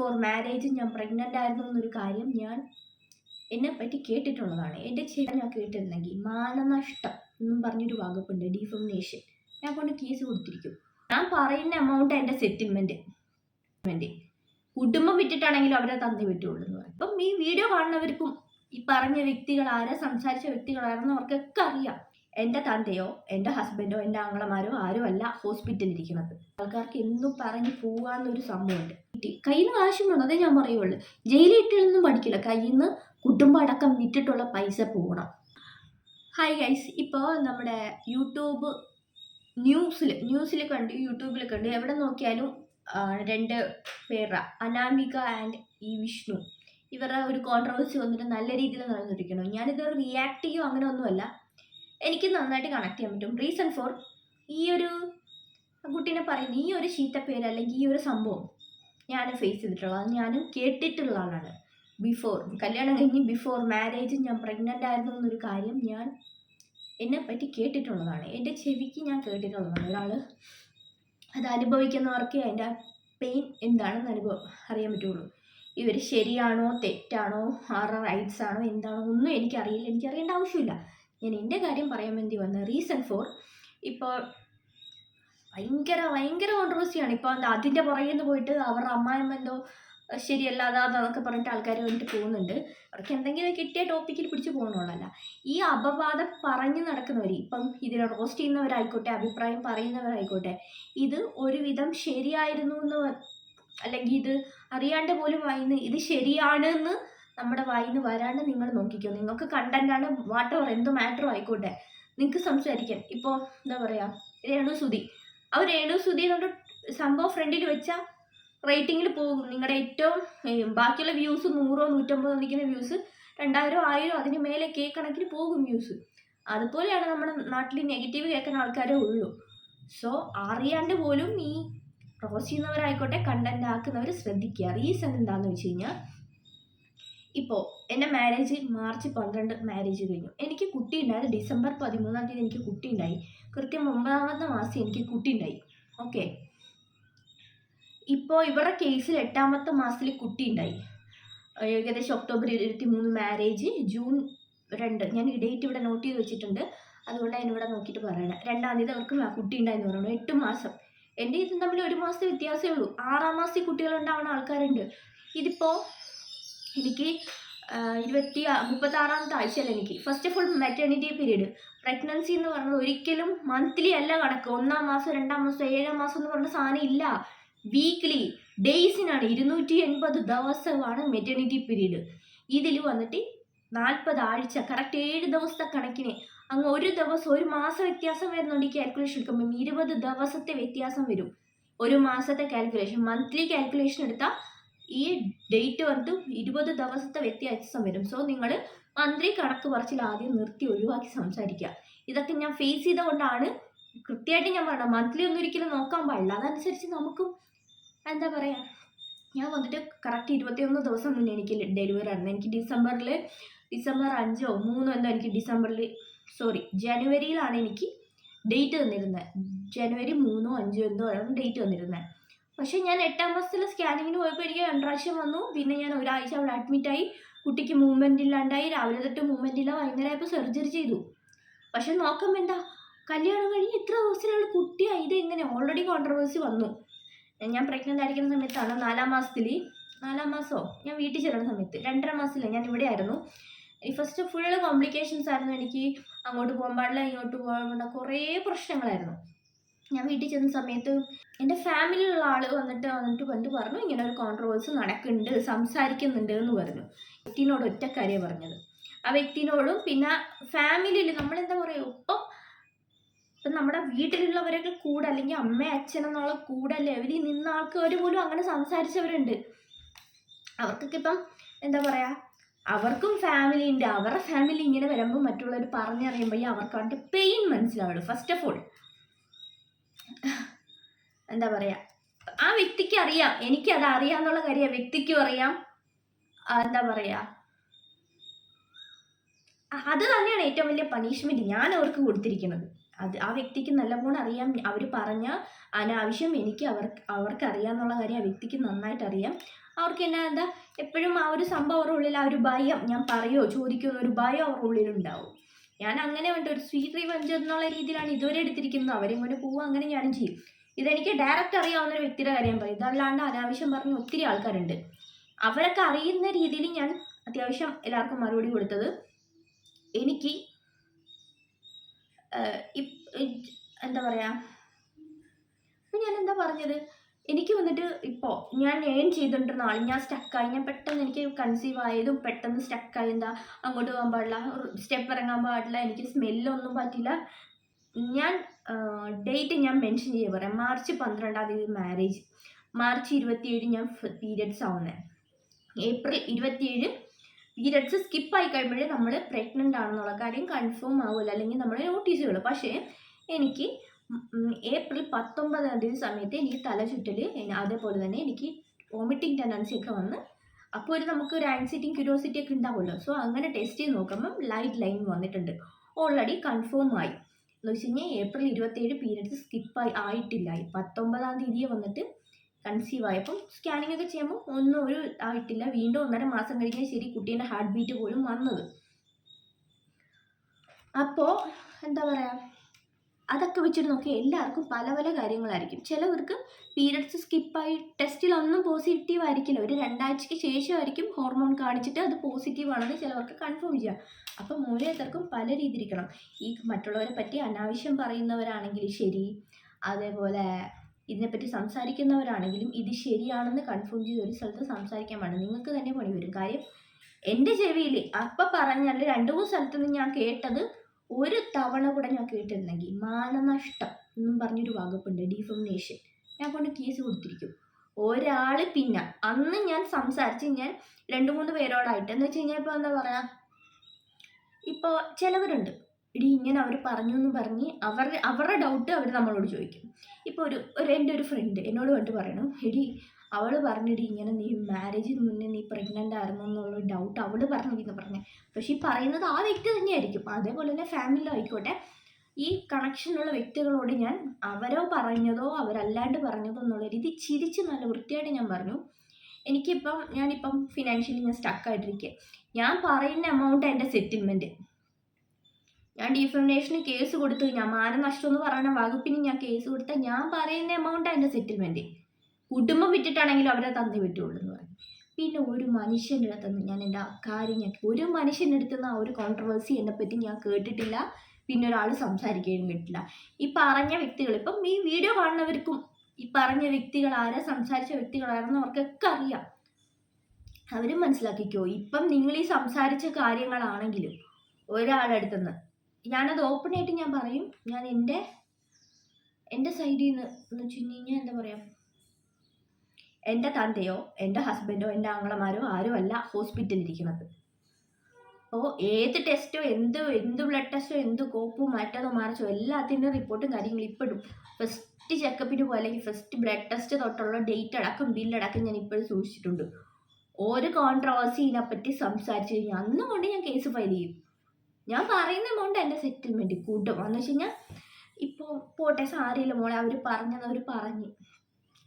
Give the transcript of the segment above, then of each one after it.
Before marriage ഞാൻ pregnant ആയിരുന്നു എന്നൊരു കാര്യം ഞാൻ എന്നെ പറ്റി കേട്ടിട്ടുള്ളതാണ്. എന്റെ ചേട്ടൻ ഞാൻ കേട്ടിരുന്നെങ്കിൽ മാനനഷ്ടം എന്നും പറഞ്ഞൊരു വകുപ്പുണ്ട് ഡിഫോമിനേഷൻ ഞാൻ കൊണ്ട് കേസ് കൊടുത്തിരിക്കും. ഞാൻ പറയുന്ന എമൗണ്ട് എന്റെ സെറ്റിൽമെന്റ് കുടുംബം വിറ്റിട്ടാണെങ്കിലും അവരെ തന്നേ പറ്റുള്ളൂ എന്ന് പറയും. അപ്പം ഈ വീഡിയോ കാണുന്നവർക്കും ഈ പറഞ്ഞ വ്യക്തികൾ സംസാരിച്ച വ്യക്തികളാരെന്ന് അവർക്കൊക്കെ അറിയാം. എന്റെ തന്തയോ എന്റെ ഹസ്ബൻഡോ എന്റെ ആങ്ങളമാരോ ആരും അല്ല ഹോസ്പിറ്റലിൽ ഇരിക്കുന്നത് ആൾക്കാർക്ക് എന്നും പറഞ്ഞ് പോകാന്നൊരു സംഭവമുണ്ട്. കയ്യിൽ നിന്ന് കാശും വേണം അതേ ഞാൻ പറയുള്ളൂ. ജയിലിൽ ഇട്ടിലൊന്നും പഠിക്കില്ല. കയ്യിൽ നിന്ന് അടക്കം വിറ്റിട്ടുള്ള പൈസ പോകണം ഹായ് ഗൈസ് ഇപ്പോൾ നമ്മുടെ യൂട്യൂബ് ന്യൂസിൽ ന്യൂസിൽ കണ്ട് യൂട്യൂബിൽ കണ്ട് എവിടെ നോക്കിയാലും രണ്ട് പേരുടെ അനാമിക ആൻഡ് ഈ വിഷ്ണു. ഇവരുടെ ഒരു കോൺട്രവേഴ്സി വന്നിട്ട് നല്ല രീതിയിൽ നടന്നിരിക്കണം ഞാനിത് റിയാക്ട് ചെയ്യോ അങ്ങനെ ഒന്നുമല്ല എനിക്ക് നന്നായിട്ട് കണക്ട് ചെയ്യാൻ പറ്റും. റീസൺ ഫോർ ഈ ഒരു കുട്ടീനെ പറയുന്ന ഈ ഒരു ചീത്തപ്പേര് അല്ലെങ്കിൽ ഈ ഒരു സംഭവം ഞാൻ ഫേസ് ചെയ്തിട്ടുള്ളത് ഞാനും കേട്ടിട്ടുള്ള ആളാണ്. ബിഫോർ കല്യാണം കഴിഞ്ഞ് ബിഫോർ മാരേജ് ഞാൻ പ്രഗ്നന്റ് ആയിരുന്നു എന്നൊരു കാര്യം ഞാൻ എന്നെ പറ്റി കേട്ടിട്ടുള്ളതാണ്. എന്റെ ചെവിക്ക് ഞാൻ കേട്ടിട്ടുള്ളതാണ്. ഒരാൾ അത് അനുഭവിക്കുന്നവർക്ക് അതിന്റെ പെയിൻ എന്താണെന്ന് അനുഭവം അറിയാൻ പറ്റുള്ളൂ. ഇവർ ശരിയാണോ തെറ്റാണോ ആരുടെ റൈറ്റ്സ് ആണോ എന്താണോ ഒന്നും എനിക്കറിയില്ല. എനിക്കറിയേണ്ട ആവശ്യമില്ല. ഞാൻ എന്റെ കാര്യം പറയാൻ വേണ്ടി വന്ന റീസൺ ഫോർ ഇപ്പോൾ ഭയങ്കര ഭയങ്കര കോൺട്രവേഴ്സിയാണ് ഇപ്പോൾ എന്താ അതിന്റെ പുറകിൽ നിന്ന് പോയിട്ട് അവരുടെ അമ്മായിമ്മ എന്തോ ശരിയല്ല അതാന്നൊക്കെ പറഞ്ഞിട്ട് ആൾക്കാർ വേണ്ടിയിട്ട് പോകുന്നുണ്ട്. അവർക്ക് എന്തെങ്കിലും കിട്ടിയ ടോപ്പിക്കിൽ പിടിച്ച് പോകണമല്ല ഈ അപവാദം പറഞ്ഞു നടക്കുന്നവർ ഇപ്പം ഇതിനെ റോസ്റ്റ് ചെയ്യുന്നവരായിക്കോട്ടെ അഭിപ്രായം പറയുന്നവരായിക്കോട്ടെ ഇത് ഒരുവിധം ശരിയായിരുന്നു എന്ന് അല്ലെങ്കിൽ ഇത് അറിയാണ്ട് പോലും വായിന്ന് ഇത് ശരിയാണ് ശരിയാണെന്ന് നമ്മുടെ വായിന്ന് വരാണ്ട് നിങ്ങൾ നോക്കിക്കോ. നിങ്ങൾക്ക് കണ്ടന്റാണ് വാട്ട് ഓർ എന്ത് മാറ്ററും ആയിക്കോട്ടെ. നിങ്ങൾക്ക് സംസാരിക്കാം. ഇപ്പോൾ എന്താ പറയുക രേണു സുധി. അവർ രേണു സുധി എന്നുള്ള സംഭവം ഫ്രണ്ടിൽ വെച്ചാൽ റേറ്റിങ്ങിൽ പോകും. നിങ്ങളുടെ ഏറ്റവും ബാക്കിയുള്ള വ്യൂസ് നൂറോ നൂറ്റമ്പതോ നിൽക്കുന്ന വ്യൂസ് രണ്ടായിരം ആയിരം അതിന് മേലെ കേ കണക്കിന് പോകും വ്യൂസ് അതുപോലെയാണ് നമ്മുടെ നാട്ടിൽ നെഗറ്റീവ് കേൾക്കുന്ന ആൾക്കാരെ ഉള്ളൂ. സോ അറിയാണ്ട് പോലും ഈ റോസ് ചെയ്യുന്നവരായിക്കോട്ടെ കണ്ടന്റ് ആക്കുന്നവർ ശ്രദ്ധിക്കുക. റീസൺ എന്താണെന്ന് വെച്ച് കഴിഞ്ഞാൽ ഇപ്പോൾ എന്റെ മാരേജ് മാർച്ച് പന്ത്രണ്ട് മാരേജ് കഴിഞ്ഞു. എനിക്ക് കുട്ടി ഉണ്ടായത് ഡിസംബർ പതിമൂന്നാം തീയതി എനിക്ക് കുട്ടി ഉണ്ടായി കൃത്യം ഒമ്പതാമത്തെ മാസം എനിക്ക് കുട്ടി ഉണ്ടായി ഓക്കെ ഇപ്പോൾ ഇവരുടെ കേസിൽ എട്ടാമത്തെ മാസത്തിൽ കുട്ടി ഉണ്ടായി ഏകദേശം ഒക്ടോബർ ഇരുപത്തി മൂന്ന് മാരേജ് ജൂൺ രണ്ട്. ഞാൻ ഈ ഡേറ്റ് ഇവിടെ നോട്ട് ചെയ്ത് വെച്ചിട്ടുണ്ട്. അതുകൊണ്ട് അതിനിവിടെ നോക്കിയിട്ട് പറയണം. രണ്ടാം തീയതി അവർക്ക് കുട്ടി ഉണ്ടായെന്ന് പറയണം. എട്ട് മാസം. എന്റെ ഇതും തമ്മിൽ ഒരു മാസത്തെ വ്യത്യാസമേ ഉള്ളൂ. ആറാം മാസത്തിൽ കുട്ടികളുണ്ടാവുന്ന ആൾക്കാരുണ്ട്. ഇതിപ്പോൾ എനിക്ക് ഇരുപത്തി മുപ്പത്താറാമത്തെ ആഴ്ചയല്ല എനിക്ക്. First of all maternity period pregnancy എന്ന് പറഞ്ഞത് ഒരിക്കലും മന്ത്ലി അല്ല കണക്ക്. ഒന്നാം മാസം രണ്ടാം മാസം ഏഴാം മാസം എന്ന് പറഞ്ഞ സാധനം ഇല്ല. വീക്ക്ലി ഡേയ്സിനാണ് ഇരുന്നൂറ്റി എൺപത് ദിവസമാണ് മെറ്റേണിറ്റി പീരീഡ് ഇതിൽ വന്നിട്ട് നാൽപ്പത് ആഴ്ച കറക്റ്റ് ഏഴ് ദിവസത്തെ കണക്കിന്. അങ്ങ് ഒരു ദിവസം ഒരു മാസം വ്യത്യാസം വരുന്നുണ്ട് ഈ കാൽക്കുലേഷൻ എടുക്കുമ്പം ഇരുപത് ദിവസത്തെ വ്യത്യാസം വരും. ഒരു മാസത്തെ കാൽക്കുലേഷൻ മന്ത്ലി കാൽക്കുലേഷൻ എടുത്താൽ ഈ ഡേറ്റ് വന്നിട്ട് ഇരുപത് ദിവസത്തെ വ്യത്യാസം വരും. സോ നിങ്ങൾ മന്ത്രി കണക്ക് പറച്ചിൽ ആദ്യം നിർത്തി ഒഴിവാക്കി സംസാരിക്കുക. ഇതൊക്കെ ഞാൻ ഫേസ് ചെയ്തുകൊണ്ടാണ് കൃത്യമായിട്ട് ഞാൻ പറയണം മന്ത്ലി ഒന്നും ഒരിക്കലും നോക്കാൻ പാടില്ല. അതനുസരിച്ച് നമുക്കും എന്താ പറയുക ഞാൻ വന്നിട്ട് കറക്റ്റ് ഇരുപത്തിയൊന്ന് ദിവസം മുന്നേ എനിക്ക് ഡെലിവറി ആയിരുന്നു. എനിക്ക് ഡിസംബറിൽ ഡിസംബർ അഞ്ചോ മൂന്നോ എന്തോ എനിക്ക് ഡിസംബറിൽ സോറി ജനുവരിയിലാണ് എനിക്ക് ഡേറ്റ് തന്നിരുന്നത്. ജനുവരി മൂന്നോ അഞ്ചോ എന്തോ ആണ് ഡേറ്റ് തന്നിരുന്നത്. പക്ഷേ ഞാൻ എട്ടാം മാസത്തിലെ സ്കാനിങ്ങിന് പോയപ്പോൾ എനിക്ക് രണ്ടാഴ്ച വന്നു. പിന്നെ ഞാൻ ഒരാഴ്ച അവിടെ അഡ്മിറ്റായി കുട്ടിക്ക് മൂവ്മെന്റ് ഇല്ലാണ്ടായി. രാവിലെ തൊട്ട് മൂവ്മെന്റ് ഇല്ല. വൈകുന്നേരം സർജറി ചെയ്തു. പക്ഷെ നോക്കാൻ എന്താ? കല്യാണം കഴിഞ്ഞ് ഇത്ര ദിവസത്തിലുള്ള കുട്ടിയായി ഇത് എങ്ങനെ? ഓൾറെഡി കോൺട്രവേഴ്സി വന്നു. ഞാൻ പ്രഗ്നന്റ് ആയിരിക്കുന്ന സമയത്താണ് നാലാം മാസത്തിൽ. നാലാം മാസമോ ഞാൻ വീട്ടിൽ ചെല്ലുന്ന സമയത്ത്. രണ്ടര മാസത്തിൽ ഞാൻ ഇവിടെ ആയിരുന്നു. ഫസ്റ്റ് ഫുള്ള് കോംപ്ലിക്കേഷൻസ് ആയിരുന്നു. എനിക്ക് അങ്ങോട്ട് പോകാൻ പാടില്ല ഇങ്ങോട്ട് പോകാൻ പാടില്ല. കുറേ പ്രശ്നങ്ങളായിരുന്നു. ഞാൻ വീട്ടിൽ ചെന്ന സമയത്ത് എന്റെ ഫാമിലിയിലുള്ള ആൾ വന്നിട്ട് വന്നിട്ട് വന്ന് പറഞ്ഞു ഇങ്ങനെ ഒരു കോൺട്രവേഴ്സ് നടക്കുന്നുണ്ട് സംസാരിക്കുന്നുണ്ട് എന്ന് പറഞ്ഞു. വ്യക്തിനോട് ഒറ്റ കാര്യം പറഞ്ഞത്. ആ വ്യക്തിനോടും പിന്നെ ഫാമിലിയിൽ നമ്മളെന്താ പറയുക ഇപ്പം ഇപ്പം നമ്മുടെ വീട്ടിലുള്ളവരൊക്കെ കൂടെ അല്ലെങ്കിൽ അമ്മ അച്ഛൻ എന്നുള്ള കൂടെ ലെവലിൽ നിന്ന ആൾക്കാർ പോലും അങ്ങനെ സംസാരിച്ചവരുണ്ട്. അവർക്കൊക്കെ ഇപ്പം എന്താ പറയുക അവർക്കും ഫാമിലി ഉണ്ട്. അവരുടെ ഫാമിലി ഇങ്ങനെ വരുമ്പോൾ മറ്റുള്ളവർ പറഞ്ഞറിയുമ്പോൾ അവർക്ക് അവരുടെ പെയിൻ മനസ്സിലാവുള്ളൂ ഫസ്റ്റ് ഓഫ് ഓൾ എന്താ പറയാ? ആ വ്യക്തിക്ക് അറിയാം. എനിക്കത് അറിയാന്നുള്ള കാര്യം വ്യക്തിക്കും അറിയാം. എന്താ പറയാ? അത് തന്നെയാണ് ഏറ്റവും വലിയ പണിഷ്മെന്റ് ഞാൻ അവർക്ക് കൊടുത്തിരിക്കുന്നത്. അത് ആ വ്യക്തിക്ക് നല്ലപോലെ അറിയാം. അവർ പറഞ്ഞ അനാവശ്യം എനിക്ക് അവർക്ക് അവർക്ക് അറിയാന്നുള്ള കാര്യം ആ വ്യക്തിക്ക് നന്നായിട്ട് അറിയാം. അവർക്ക് എന്നാ എന്താ എപ്പോഴും ആ ഒരു സംഭവം അവരുടെ ഉള്ളിൽ ആ ഒരു ഭയം ഞാൻ പറയുമോ ചോദിക്കുമോ ഒരു ഭയം അവരുടെ ഉള്ളിലുണ്ടാവും. ഞാൻ അങ്ങനെ വേണ്ട ഒരു സ്വീറ്റ് റിവഞ്ച് എന്നുള്ള രീതിയിലാണ് ഇതുവരെ എടുത്തിരിക്കുന്നത്. അവരെയും കൊണ്ട് പോവുക അങ്ങനെ ഞാനും ചെയ്യും. ഇതെനിക്ക് ഡയറക്റ്റ് അറിയാവുന്ന ഒരു വ്യക്തിയുടെ കാര്യം പറയും. ഇതല്ലാണ്ട് അനാവശ്യം പറഞ്ഞ ഒത്തിരി ആൾക്കാരുണ്ട്. അവരൊക്കെ അറിയുന്ന രീതിയിൽ ഞാൻ അത്യാവശ്യം എല്ലാവർക്കും മറുപടി കൊടുത്തത്. എനിക്ക് എന്താ പറയാ? ഞാൻ എന്താ പറഞ്ഞത്? എനിക്ക് വന്നിട്ട് ഇപ്പോൾ ഞാൻ ഏൺ ചെയ്തുകൊണ്ടിരുന്ന ആൾ ഞാൻ സ്റ്റക്കായി ഞാൻ പെട്ടെന്ന് എനിക്ക് കൺസീവ് ആയതും പെട്ടെന്ന് സ്റ്റക്കായി എന്താ അങ്ങോട്ട് പോകാൻ പാടില്ല. സ്റ്റെപ്പ് ഇറങ്ങാൻ പാടില്ല. എനിക്ക് സ്മെല്ലൊന്നും പറ്റില്ല. ഞാൻ ഡേറ്റ് ഞാൻ മെൻഷൻ ചെയ്യാൻ പറയാം. മാർച്ച് പന്ത്രണ്ടാം തീയതി മാരേജ് മാർച്ച് ഇരുപത്തിയേഴ് ഞാൻ പീരിയഡ്സ് ആവുന്നത് ഏപ്രിൽ ഇരുപത്തിയേഴ് പീരിയഡ്സ് സ്കിപ്പായി കഴിയുമ്പോഴേ നമ്മൾ പ്രഗ്നന്റ് ആണെന്നുള്ള കാര്യം കൺഫേം ആവില്ല അല്ലെങ്കിൽ നമ്മൾ നോട്ടീസ് ചെയ്യുള്ളൂ. പക്ഷേ എനിക്ക് ഏപ്രിൽ പത്തൊമ്പതാം തീയതി സമയത്ത് എനിക്ക് തല ചുറ്റൽ അതേപോലെ തന്നെ എനിക്ക് വോമിറ്റിംഗ് ടെൻഡൻസി ഒക്കെ വന്ന് അപ്പോൾ ഒരു നമുക്ക് ഒരു ആൻസൈറ്റിയും ക്യൂരിയോസിറ്റി ഒക്കെ ഉണ്ടാവുമല്ലോ. സോ അങ്ങനെ ടെസ്റ്റ് ചെയ്ത് നോക്കുമ്പം ലൈറ്റ് ലൈൻ വന്നിട്ടുണ്ട്. ഓൾറെഡി കൺഫേം ആയി. എന്ന് വെച്ച് കഴിഞ്ഞാൽ ഏപ്രിൽ ഇരുപത്തേഴ് പീരീഡ്സ് സ്കിപ്പായി ആയിട്ടില്ല. പത്തൊമ്പതാം തീയതി വന്നിട്ട് കൺസീവ് ആയപ്പം സ്കാനിംഗ് ഒക്കെ ചെയ്യുമ്പോൾ ഒന്നും ഒരു ആയിട്ടില്ല. വീണ്ടും ഒന്നര മാസം കഴിഞ്ഞാൽ ശരി കുട്ടീന്റെ ഹാർട്ട് ബീറ്റ് പോലും വന്നത്. അപ്പോൾ എന്താ പറയുക അതൊക്കെ വെച്ചിട്ട് നോക്കിയാൽ എല്ലാവർക്കും പല പല കാര്യങ്ങളായിരിക്കും. ചിലവർക്ക് പീരിയഡ്സ് സ്കിപ്പായി ടെസ്റ്റിലൊന്നും പോസിറ്റീവ് ആയിരിക്കില്ല. ഒരു രണ്ടാഴ്ചയ്ക്ക് ശേഷമായിരിക്കും ഹോർമോൺ കാണിച്ചിട്ട് അത് പോസിറ്റീവ് ആണെന്ന് ചിലവർക്ക് കൺഫേം ചെയ്യാം. അപ്പം ഓരോരുത്തർക്കും പല രീതിയിരിക്കണം ഈ മറ്റുള്ളവരെ പറ്റി അനാവശ്യം പറയുന്നവരാണെങ്കിൽ ശരി. അതേപോലെ ഇതിനെപ്പറ്റി സംസാരിക്കുന്നവരാണെങ്കിലും ഇത് ശരിയാണെന്ന് കൺഫേം ചെയ്ത് ഒരു സ്ഥലത്ത് സംസാരിക്കാൻ പാടില്ല. നിങ്ങൾക്ക് തന്നെ പണി വരും. കാര്യം എന്റെ ചെവിയിൽ അപ്പം പറഞ്ഞാൽ രണ്ട് മൂന്ന് സ്ഥലത്ത് നിന്ന് ഞാൻ കേട്ടത് ഒരു തവണ കൂടെ ഞാൻ കേട്ടിരുന്നെങ്കിൽ മാനനഷ്ടം എന്നും പറഞ്ഞൊരു വകുപ്പുണ്ട് ഡിഫമിനേഷൻ ഞാൻ കൊണ്ട് കേസ് കൊടുത്തിരിക്കും. ഒരാൾ പിന്നെ അന്ന് ഞാൻ സംസാരിച്ച് ഞാൻ രണ്ട് മൂന്ന് പേരോടായിട്ട് എന്ന് വെച്ച് കഴിഞ്ഞാൽ ഇപ്പോൾ എന്താ പറയുക ഇപ്പോൾ ചിലവരുണ്ട്. ഇടി ഇങ്ങനെ അവർ പറഞ്ഞു എന്ന് പറഞ്ഞ് അവർ അവരുടെ ഡൗട്ട് അവർ നമ്മളോട് ചോദിക്കും. ഇപ്പോൾ ഒരു ഒരു എന്റെ ഒരു ഫ്രണ്ട് എന്നോട് കണ്ട് പറയണം എടി അവൾ പറഞ്ഞിട്ട് ഇങ്ങനെ നീ മാരേജിന് മുന്നേ നീ പ്രഗ്നന്റ് ആയിരുന്നു എന്നുള്ള ഡൗട്ട് അവൾ പറഞ്ഞിരിക്കുന്നു പറഞ്ഞു. പക്ഷേ ഈ പറയുന്നത് ആ വ്യക്തി തന്നെയായിരിക്കും. അതേപോലെ തന്നെ ഫാമിലിയിലും ആയിക്കോട്ടെ. ഈ കണക്ഷനുള്ള വ്യക്തികളോട് ഞാൻ അവരോ പറഞ്ഞതോ അവരല്ലാണ്ട് പറഞ്ഞതോ എന്നുള്ള രീതി ചിരിച്ച് നല്ല വൃത്തിയായിട്ട് ഞാൻ പറഞ്ഞു. എനിക്കിപ്പം ഞാനിപ്പം ഫിനാൻഷ്യലി ഞാൻ സ്റ്റക്കായിട്ടിരിക്കുക ഞാൻ പറയുന്ന എമൗണ്ട് എന്റെ സെറ്റിൽമെന്റ് ഞാൻ ഡിഫമിനേഷന് കേസ് കൊടുത്തു ഞാൻ മാനനഷ്ടം എന്ന് പറയുന്ന വകുപ്പിന് ഞാൻ കേസ് കൊടുത്താൽ ഞാൻ പറയുന്ന എമൗണ്ട് എന്റെ സെറ്റിൽമെന്റ് കുടുംബം വിറ്റിട്ടാണെങ്കിലും അവരെ തന്നെ വിട്ടുള്ളൂ എന്ന് പറഞ്ഞു. പിന്നെ ഒരു മനുഷ്യന്റെ അടുത്തുനിന്ന് ഞാൻ എന്റെ കാര്യം ഞാൻ ഒരു മനുഷ്യന്റെ അടുത്തുനിന്ന് ആ ഒരു കോൺട്രവേഴ്സി എന്നെപ്പറ്റി ഞാൻ കേട്ടിട്ടില്ല. പിന്നെ ഒരാൾ സംസാരിക്കുകയും കേട്ടില്ല. ഈ പറഞ്ഞ വ്യക്തികൾ ഇപ്പം ഈ വീഡിയോ കാണുന്നവർക്കും ഈ പറഞ്ഞ വ്യക്തികൾ ആരാ സംസാരിച്ച വ്യക്തികളാണെന്ന് അവർക്കൊക്കെ അറിയാം. അവരും മനസ്സിലാക്കിക്കോ ഇപ്പം നിങ്ങൾ ഈ സംസാരിച്ച കാര്യങ്ങളാണെങ്കിലും ഒരാളടുത്തുനിന്ന് ഞാനത് ഓപ്പണായിട്ട് ഞാൻ പറയും. ഞാൻ എന്റെ എന്റെ സൈഡിൽ നിന്ന് എന്ന് വെച്ച് കഴിഞ്ഞാൽ എന്താ പറയുക എന്റെ തന്തയോ എന്റെ ഹസ്ബൻഡോ എന്റെ ആങ്ങളമാരോ ആരും അല്ല ഹോസ്പിറ്റലിൽ ഇരിക്കുന്നത് അപ്പോൾ ഏത് ടെസ്റ്റോ എന്ത് എന്ത് ബ്ലഡ് ടെസ്റ്റോ എന്ത് കോപ്പോ മാറ്റാതോ മറിച്ചോ എല്ലാത്തിന്റെ റിപ്പോർട്ടും കാര്യങ്ങളും ഇപ്പോഴും. ഫസ്റ്റ് ചെക്കപ്പിന് പോയി അല്ലെങ്കിൽ ഫസ്റ്റ് ബ്ലഡ് ടെസ്റ്റ് തൊട്ടുള്ള ഡേറ്റ് അടക്കം ബില്ലടക്കം ഞാൻ ഇപ്പോഴും സൂക്ഷിച്ചിട്ടുണ്ട്. ഒരു കോൺട്രവേഴ്സി ഇതിനെപ്പറ്റി സംസാരിച്ചു കഴിഞ്ഞാൽ അന്നും കൊണ്ട് ഞാൻ കേസ് ഫയൽ ചെയ്യും. ഞാൻ പറയുന്ന എമൗണ്ട് എന്റെ സെറ്റിൽമെന്റ് കൂട്ടും. എന്ന് വെച്ച് കഴിഞ്ഞാൽ ഇപ്പോൾ പോട്ടെ സാരിയില്ല മോളെ അവർ പറഞ്ഞത് അവർ പറഞ്ഞ്.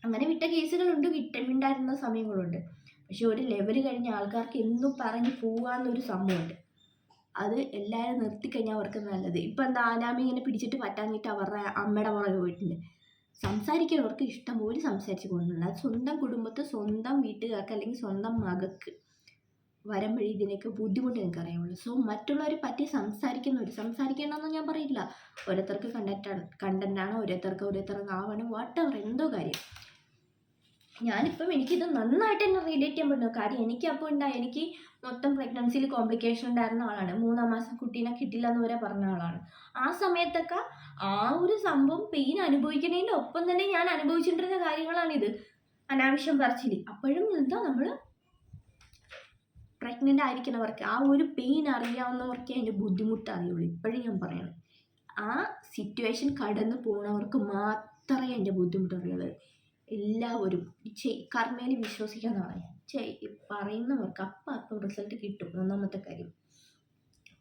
അങ്ങനെ വിട്ട കേസുകളുണ്ട് വിട്ട വിട്ടുണ്ടായിരുന്ന സമയങ്ങളുണ്ട്. പക്ഷെ ഒരു ലെവൽ കഴിഞ്ഞ ആൾക്കാർക്ക് എന്നും പറഞ്ഞ് പോവാന്നൊരു സംഭവമുണ്ട്. അത് എല്ലാവരും നിർത്തിക്കഴിഞ്ഞാൽ അവർക്ക് നല്ലത്. ഇപ്പം എന്താ ആനാമി ഇങ്ങനെ പിടിച്ചിട്ട് പറ്റാഞ്ഞിട്ട് അവരുടെ അമ്മയുടെ പുറകെ പോയിട്ടുണ്ട്. സംസാരിക്കുന്നവർക്ക് ഇഷ്ടം പോലെ സംസാരിച്ച് പോകുന്നുണ്ട്. അത് സ്വന്തം കുടുംബത്തെ സ്വന്തം വീട്ടുകാർക്ക് അല്ലെങ്കിൽ സ്വന്തം മകക്ക് വരുമ്പോഴേ ഇതിനൊക്കെ ബുദ്ധിമുട്ട് നിങ്ങൾക്ക് അറിയാമുള്ളൂ സോ മറ്റുള്ളവരെ പറ്റി സംസാരിക്കുന്നവർ സംസാരിക്കേണ്ടെന്ന് ഞാൻ പറയില്ല. ഓരോരുത്തർക്ക് കണ്ടക്റ്റാണ് കണ്ടന്റാണ് ഓരോരുത്തർക്ക് ഓരോരുത്തർക്ക് ആവണം വാട്ടവർ എന്തോ കാര്യം. ഞാനിപ്പം എനിക്കിത് നന്നായിട്ട് എന്നെ റിലേറ്റ് ചെയ്യാൻ പറ്റുന്നു. കാര്യം എനിക്ക് അപ്പോൾ ഉണ്ടായി എനിക്ക് മൊത്തം പ്രഗ്നൻസിയിൽ കോംപ്ലിക്കേഷൻ ഉണ്ടായിരുന്ന ആളാണ്. മൂന്നാം മാസം കുട്ടീനെ കിട്ടില്ല എന്ന് വരെ പറഞ്ഞ ആളാണ്. ആ സമയത്തൊക്കെ ആ ഒരു സംഭവം പെയിൻ അനുഭവിക്കുന്നതിന്റെ ഒപ്പം തന്നെ ഞാൻ അനുഭവിച്ചിട്ടിരുന്ന കാര്യങ്ങളാണിത്. അനാവശ്യം പറച്ചിൽ അപ്പോഴും എന്താ നമ്മൾ പ്രഗ്നന്റ് ആയിരിക്കുന്നവർക്ക് ആ ഒരു പെയിൻ അറിയാവുന്നവർക്ക് അതിന്റെ ബുദ്ധിമുട്ട് അറിയുള്ളൂ ഇപ്പോഴും ഞാൻ പറയണം. ആ സിറ്റുവേഷൻ കടന്നു പോണവർക്ക് മാത്രമേ അതിന്റെ ബുദ്ധിമുട്ട് അറിയുള്ളൂ എല്ലാവരും കർമ്മയിൽ വിശ്വസിക്കാൻ പറയാം. പറയുന്നവർക്ക് അപ്പം അപ്പം റിസൾട്ട് കിട്ടും. ഒന്നാമത്തെ കാര്യം.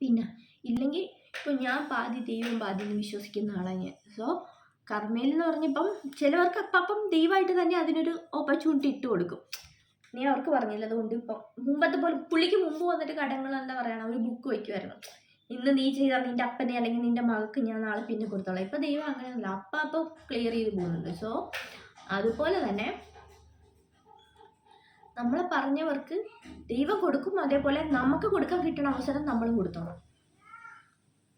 പിന്നെ ഇല്ലെങ്കിൽ ഇപ്പം ഞാൻ പാതി ദൈവം പാതി വിശ്വസിക്കുന്ന ആളാണ് ഞാൻ. സോ കർമ്മയിൽ എന്ന് പറഞ്ഞപ്പം ചിലവർക്ക് അപ്പം ദൈവമായിട്ട് തന്നെ അതിനൊരു ഓപ്പർച്യൂണിറ്റി ഇട്ട് കൊടുക്കും. നീ അവർക്ക് പറഞ്ഞില്ല അതുകൊണ്ട് ഇപ്പം മുമ്പത്തെ പോലെ പുള്ളിക്ക് മുമ്പ് വന്നിട്ട് കടങ്ങൾ എന്താ പറയുക ഒരു ബുക്ക് വയ്ക്കുമായിരുന്നു ഇന്ന് നീ ചെയ്താൽ നിന്റെ അപ്പനെ അല്ലെങ്കിൽ നിന്റെ മകൾക്ക് ഞാൻ നാളെ പിന്നെ കൊടുത്തോളാം. ഇപ്പം ദൈവം അങ്ങനെയൊന്നുമില്ല. അപ്പം അപ്പം ക്ലിയർ ചെയ്ത് പോകുന്നുണ്ട്. സോ അതുപോലെ തന്നെ നമ്മൾ പറഞ്ഞവർക്ക് ദൈവം കൊടുക്കും അതേപോലെ നമുക്ക് കൊടുക്കാൻ കിട്ടുന്ന അവസരം നമ്മൾ കൊടുത്തോണം.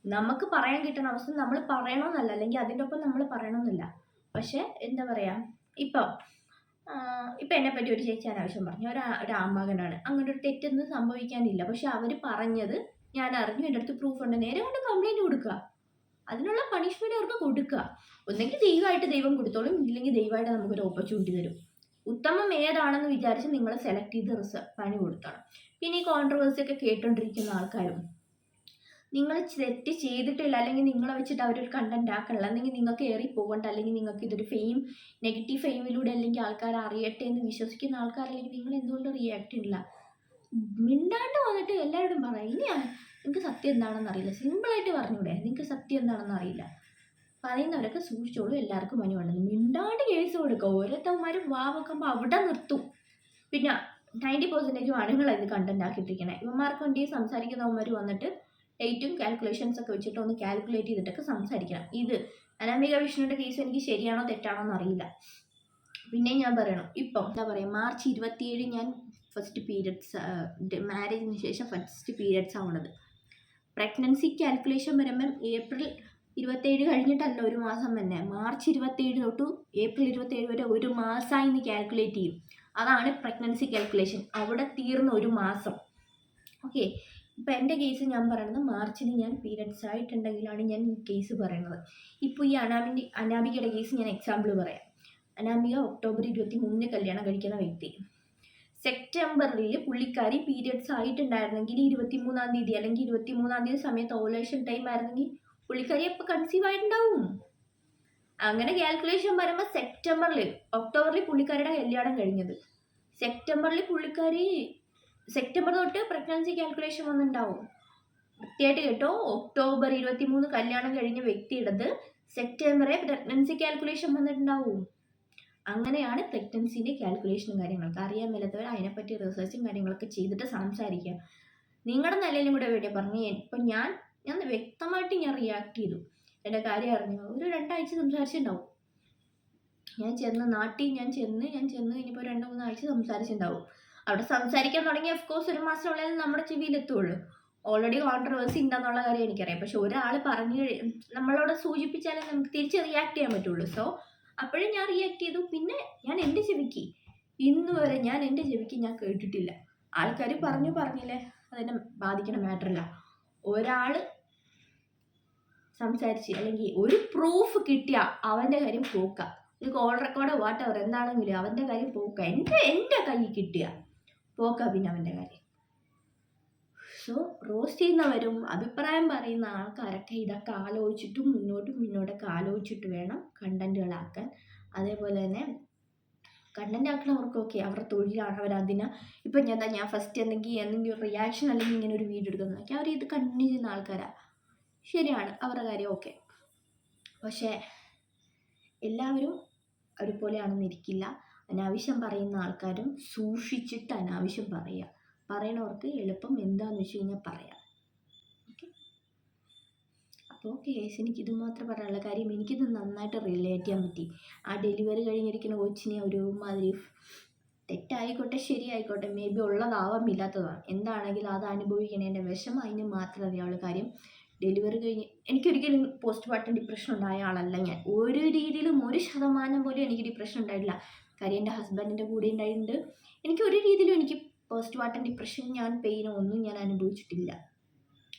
നമുക്ക് പറയാൻ കിട്ടുന്ന അവസരം നമ്മൾ പറയണമെന്നല്ല അല്ലെങ്കിൽ അതിന്റെ ഒപ്പം നമ്മൾ പറയണമെന്നില്ല പക്ഷെ എന്താ പറയാ ഇപ്പം ഇപ്പം എന്നെ പറ്റി ഒരു ചേച്ചി അനാവശ്യം പറഞ്ഞു. ഒരു ഒരു ആമകനാണ് അങ്ങനെ ഒരു തെറ്റൊന്നും സംഭവിക്കാനില്ല. പക്ഷെ അവർ പറഞ്ഞത് ഞാൻ അറിഞ്ഞു. എന്റെ അടുത്ത് പ്രൂഫ് ഉണ്ട്. നേരെ കൊണ്ട് കംപ്ലൈന്റ് കൊടുക്കുക. അതിനുള്ള പണിഷ്മെന്റ് അവർക്ക് കൊടുക്കുക. ഒന്നെങ്കിൽ ദൈവമായിട്ട് ദൈവം കൊടുത്തോളും ഇല്ലെങ്കിൽ ദൈവമായിട്ട് നമുക്കൊരു ഓപ്പർച്യൂണിറ്റി തരും. ഉത്തമം ഏതാണെന്ന് വിചാരിച്ച് നിങ്ങൾ സെലക്ട് ചെയ്ത് റിസ പണി കൊടുക്കണം. പിന്നെ ഈ കോൺട്രവേഴ്സി ഒക്കെ കേട്ടോണ്ടിരിക്കുന്ന ആൾക്കാരും നിങ്ങൾ തെറ്റ് ചെയ്തിട്ടില്ല അല്ലെങ്കിൽ നിങ്ങളെ വെച്ചിട്ട് അവരൊരു കണ്ടന്റ് ആക്കണില്ല അല്ലെങ്കിൽ നിങ്ങൾക്ക് ഏറി പോകണ്ട അല്ലെങ്കിൽ നിങ്ങൾക്ക് ഇതൊരു ഫെയിം നെഗറ്റീവ് ഫെയിമിലൂടെ അല്ലെങ്കിൽ ആൾക്കാർ അറിയട്ടെ എന്ന് വിശ്വസിക്കുന്ന ആൾക്കാരല്ലെങ്കിൽ നിങ്ങൾ എന്തുകൊണ്ട് റിയാക്ട് ചെയ്യില്ല മിണ്ടാണ്ട് വന്നിട്ട് എല്ലാവരോടും പറയാം ഇനി നിങ്ങൾക്ക് സത്യം എന്താണെന്ന് അറിയില്ല. സിമ്പിളായിട്ട് പറഞ്ഞൂടെ. നിങ്ങൾക്ക് സത്യം എന്താണെന്ന് അറിയില്ല. പറയുന്നവരൊക്കെ സൂക്ഷിച്ചോളൂ. എല്ലാവർക്കും മനു വേണ്ടത് മിണ്ടാണ്ട് കേസ് കൊടുക്കുക ഓരോരുത്തന്മാരും വാ വെക്കുമ്പോൾ അവിടെ നിർത്തും. പിന്നെ നയന്റി പെർസെന്റേജും ആണുങ്ങളാണ് ഇത് കണ്ടന്റ് ആക്കിയിട്ടിരിക്കണേ. ഇവന്മാർക്ക് വേണ്ടി സംസാരിക്കുന്നവന്മാർ വന്നിട്ട് ഡേറ്റും കാൽക്കുലേഷൻസ് ഒക്കെ വെച്ചിട്ട് ഒന്ന് കാൽക്കുലേറ്റ് ചെയ്തിട്ടൊക്കെ സംസാരിക്കണം. ഇത് അനാമിക വിഷ്ണുവിന്റെ കേസ് എനിക്ക് ശരിയാണോ തെറ്റാണോ എന്ന് അറിയില്ല. പിന്നെ ഞാൻ പറയണം. ഇപ്പം എന്താ പറയുക മാർച്ച് ഇരുപത്തിയേഴ് ഞാൻ ഫസ്റ്റ് പീരിയഡ്സ് മാരേജിന് ശേഷം ഫസ്റ്റ് പീരിയഡ്സ് ആവണത്. പ്രഗ്നൻസി കാൽക്കുലേഷൻ വരുമ്പം ഏപ്രിൽ ഇരുപത്തേഴ് കഴിഞ്ഞിട്ടല്ല ഒരു മാസം തന്നെ. മാർച്ച് ഇരുപത്തേഴ് തൊട്ട് ഏപ്രിൽ ഇരുപത്തേഴ് വരെ ഒരു മാസമായി ഇന്ന് കാൽക്കുലേറ്റ് ചെയ്യും. അതാണ് പ്രഗ്നൻസി കാൽക്കുലേഷൻ അവിടെ തീർന്ന ഒരു മാസം. ഓക്കെ ഇപ്പം എന്റെ കേസ് ഞാൻ പറയുന്നത് മാർച്ചിന് ഞാൻ പീരിയഡ്സ് ആയിട്ടുണ്ടെങ്കിലാണ് ഞാൻ ഈ കേസ് പറയുന്നത്. ഇപ്പോൾ ഈ അനാമിന്റെ അനാമികയുടെ കേസ് ഞാൻ എക്സാമ്പിൾ പറയാം. അനാമിക ഒക്ടോബർ ഇരുപത്തി മൂന്നിന് കല്യാണം കഴിക്കുന്ന വ്യക്തി. സെപ്റ്റംബറിൽ പുള്ളിക്കാരി പീരിയഡ്സ് ആയിട്ടുണ്ടായിരുന്നെങ്കിൽ ഇരുപത്തി മൂന്നാം തീയതി അല്ലെങ്കിൽ ഇരുപത്തി മൂന്നാം തീയതി സമയത്ത് ഓവലേഷൻ ടൈം ആയിരുന്നെങ്കിൽ പുള്ളിക്കാരി അപ്പോൾ കൺസീവ് ആയിട്ടുണ്ടാവും. അങ്ങനെ കാൽക്കുലേഷൻ വരുമ്പോൾ സെപ്റ്റംബറിൽ ഒക്ടോബറിൽ പുള്ളിക്കാരിയുടെ കല്യാണം കഴിഞ്ഞത്. സെപ്റ്റംബറിൽ പുള്ളിക്കാരി സെപ്റ്റംബർ തൊട്ട് പ്രഗ്നൻസി കാൽക്കുലേഷൻ വന്നിട്ടുണ്ടാവും. കൃത്യമായിട്ട് കേട്ടോ ഒക്ടോബർ ഇരുപത്തി മൂന്ന് കല്യാണം കഴിഞ്ഞ വ്യക്തിയുടേത് സെപ്റ്റംബറെ പ്രഗ്നൻസി കാൽക്കുലേഷൻ വന്നിട്ടുണ്ടാവും. അങ്ങനെയാണ് പ്രഗ്നൻസിന്റെ കാൽക്കുലേഷനും കാര്യങ്ങളൊക്കെ. അറിയാൻ മേലാത്തവർ അതിനെപ്പറ്റി റിസർച്ചും കാര്യങ്ങളൊക്കെ ചെയ്തിട്ട് സംസാരിക്കുക. നിങ്ങളുടെ നിലയിലും കൂടെ വേണ്ടി പറഞ്ഞു ഇപ്പം ഞാൻ ഞാൻ വ്യക്തമായിട്ട് ഞാൻ റിയാക്ട് ചെയ്തു. എന്റെ കാര്യം അറിഞ്ഞു. ഒരു രണ്ടാഴ്ച സംസാരിച്ചിട്ടുണ്ടാവും. ഞാൻ ചെന്ന് നാട്ടിൽ ഞാൻ ചെന്ന് ഞാൻ ചെന്ന് കഴിഞ്ഞപ്പോൾ രണ്ട് മൂന്നാഴ്ച സംസാരിച്ചിട്ടുണ്ടാവും. അവിടെ സംസാരിക്കാൻ തുടങ്ങി കോഴ്സ് ഒരു മാസത്തിനുള്ളിൽ നമ്മുടെ ചെവിയിലെത്തുള്ളൂ. ഓൾറെഡി കോൺട്രവേഴ്സി ഉണ്ടെന്നുള്ള കാര്യം എനിക്കറിയാം. പക്ഷെ ഒരാൾ പറഞ്ഞു നമ്മളോട് സൂചിപ്പിച്ചാലേ നമുക്ക് തിരിച്ച് റിയാക്ട് ചെയ്യാൻ പറ്റുള്ളൂ. സോ അപ്പോഴും ഞാൻ റിയാക്ട് ചെയ്തു. പിന്നെ ഞാൻ എന്റെ ചെവിക്ക് ഇന്ന് വരെ ഞാൻ എന്റെ ചെവിക്ക് ഞാൻ കേട്ടിട്ടില്ല. ആൾക്കാർ പറഞ്ഞു പറഞ്ഞില്ലേ? അതെന്നെ ബാധിക്കണ മാറ്ററല്ല ഒരാൾ സംസാരിച്ച് അല്ലെങ്കിൽ ഒരു പ്രൂഫ് കിട്ടിയ അവന്റെ കാര്യം പോക്ക. ഒരു കോൾ റെക്കോർഡോ വാട്ടവർ എന്താണെങ്കിലും അവന്റെ കാര്യം പോക്ക. എന്റെ എന്റെ കയ്യിൽ കിട്ടിയ പോക്ക പിന്നെ അവന്റെ കാര്യം. സോ റോസ്റ്റ് ചെയ്യുന്നവരും അഭിപ്രായം പറയുന്ന ആൾക്കാരൊക്കെ ഇതൊക്കെ ആലോചിച്ചിട്ടും മുന്നോട്ടും മുന്നോട്ടൊക്കെ ആലോചിച്ചിട്ട് വേണം കണ്ടന്റുകളാക്കാൻ അതേപോലെ തന്നെ കണ്ടന്റ് ആക്കണവർക്കൊക്കെ അവരുടെ തൊഴിലാണ്. അവർ അതിന് ഇപ്പം ഞാൻ ഞാൻ ഫസ്റ്റ് എന്തെങ്കിലും എന്തെങ്കിലും റിയാക്ഷൻ അല്ലെങ്കിൽ ഇങ്ങനെ ഒരു വീഡിയോ എടുക്കുന്നതൊക്കെ അവർ ഇത് കണ്ടിന്യൂ ചെയ്യുന്ന ആൾക്കാരാണ് ശരിയാണ് അവരുടെ കാര്യം ഓക്കെ പക്ഷേ എല്ലാവരും ഒരുപോലെയാണെന്നിരിക്കില്ല അനാവശ്യം പറയുന്ന ആൾക്കാരും സൂക്ഷിച്ചിട്ട് അനാവശ്യം പറയുക. പറയണവർക്ക് എളുപ്പം എന്താണെന്ന് വെച്ച് കഴിഞ്ഞാൽ പറയാം. ഓക്കെ അപ്പോൾ കേസ് എനിക്ക് ഇത് മാത്രം പറയാനുള്ള കാര്യം എനിക്കിത് നന്നായിട്ട് റിലേറ്റ് ചെയ്യാൻ പറ്റി. ആ ഡെലിവറി കഴിഞ്ഞിരിക്കുന്ന കൊച്ചിനെ ഒരുമാതിരി തെറ്റായിക്കോട്ടെ ശരിയായിക്കോട്ടെ മേ ബി ഉള്ളതാവാം ഇല്ലാത്തതാണ് എന്താണെങ്കിലും അത് അനുഭവിക്കണേന്റെ വിഷമം അതിന് മാത്രമേ അറിയാവുള്ളൂ കാര്യം ഡെലിവറി കഴിഞ്ഞ് എനിക്കൊരിക്കലും പോസ്റ്റ് പാർട്ടം ഡിപ്രഷൻ ഉണ്ടായ ആളല്ല ഞാൻ. ഒരു രീതിയിലും ഒരു ശതമാനം പോലും എനിക്ക് ഡിപ്രഷൻ ഉണ്ടായിട്ടില്ല. കാര്യം എന്റെ ഹസ്ബൻഡിന്റെ കൂടെ ഉണ്ടായിട്ടുണ്ട്. എനിക്ക് ഒരു രീതിയിലും എനിക്ക് പോസ്റ്റ് പാർട്ടം ഡിപ്രഷൻ ഞാൻ പെയിനോ ഒന്നും ഞാൻ അനുഭവിച്ചിട്ടില്ല.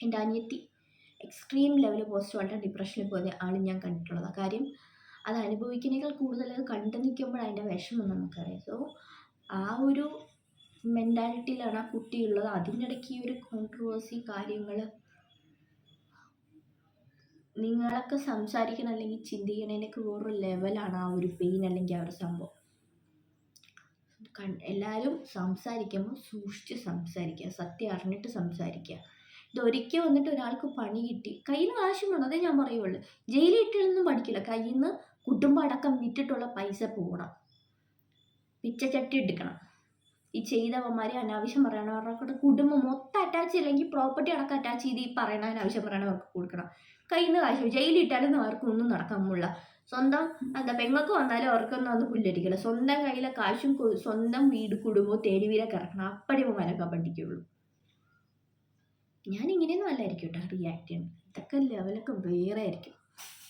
എന്റെ അനിയത്തി എക്സ്ട്രീം ലെവൽ പോസ്റ്റ് പാർട്ടം ഡിപ്രഷനിൽ പോയ ആൾ ഞാൻ കണ്ടിട്ടുള്ളത്. കാര്യം അത് അനുഭവിക്കുന്നതിനേക്കാൾ കൂടുതൽ അത് കണ്ടു നിൽക്കുമ്പോൾ അതിന്റെ വിഷമം നമുക്കറിയാം. സോ ആ ഒരു മെന്റാലിറ്റിയിലാണ് ആ കുട്ടിയുള്ളത് അതിനിടയ്ക്ക് ഈ ഒരു കോൺട്രവേഴ്സി കാര്യങ്ങൾ നിങ്ങളൊക്കെ സംസാരിക്കണം അല്ലെങ്കിൽ ചിന്തിക്കണതിനൊക്കെ വേറൊരു ലെവലാണ് ആ ഒരു പെയിൻ അല്ലെങ്കിൽ ആ ഒരു സംഭവം. എല്ലാവരും സംസാരിക്കുമ്പോൾ സൂക്ഷിച്ച് സംസാരിക്കുക സത്യം അറിഞ്ഞിട്ട് സംസാരിക്കുക. ഇതൊരിക്കൽ വന്നിട്ട് ഒരാൾക്ക് പണി കിട്ടി കയ്യിൽ നിന്ന് കാശും വേണം അതേ ഞാൻ പറയുള്ളൂ. ജയിലിൽ ഇട്ടിട്ടൊന്നും പഠിക്കില്ല കയ്യിൽ നിന്ന് കുടുംബം അടക്കം വിറ്റിട്ടുള്ള പൈസ പോകണം പിച്ചച്ചട്ടി എടുക്കണം. ഈ ചെയ്തവന്മാരെ അനാവശ്യം പറയണവർക്ക് കുടുംബം മൊത്തം അറ്റാച്ച് ഇല്ലെങ്കിൽ പ്രോപ്പർട്ടി അടക്കം അറ്റാച്ച് ചെയ്ത് ഈ പറയണ അനാവശ്യം പറയണവർക്ക് കൊടുക്കണം. കയ്യിൽ നിന്ന് കാശ് ജയിലിട്ടാലൊന്നും അവർക്കും ഒന്നും നടക്കാൻ പോകില്ല സ്വന്തം എന്താ പെങ്ങൾക്ക് വന്നാലും അവർക്കൊന്നും അത് പുല്ലരിക്കില്ല സ്വന്തം കയ്യിലെ കാശും സ്വന്തം വീട് കുടുംബവും തേടിവീരൊക്കെ കിടക്കണം അപ്പടി മനക്കാൻ പഠിക്കുള്ളൂ ഞാൻ ഇങ്ങനെയൊന്നും അല്ലായിരിക്കും കേട്ടോ റിയാക്ട് ചെയ്യണം ഇതൊക്കെ ലെവലൊക്കെ വേറെ ആയിരിക്കും.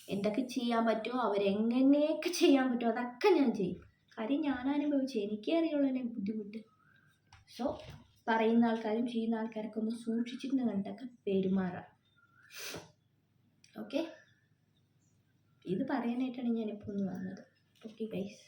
എന്തൊക്കെ ചെയ്യാൻ പറ്റുമോ അവരെങ്ങനെയൊക്കെ ചെയ്യാൻ പറ്റുമോ അതൊക്കെ ഞാൻ ചെയ്യും. കാര്യം ഞാൻ അനുഭവിച്ചു എനിക്കേ അറിയുള്ളൂ എന്നെ ബുദ്ധിമുട്ട്. സോ പറയുന്ന ആൾക്കാരും ചെയ്യുന്ന ആൾക്കാരൊക്കെ ഒന്ന് സൂക്ഷിച്ചിട്ട് കണ്ടൊക്കെ പെരുമാറാം. ഓക്കെ ഇത് പറയാനായിട്ടാണ് ഞാനിപ്പോൾ ഒന്ന് വന്നത്. Okay guys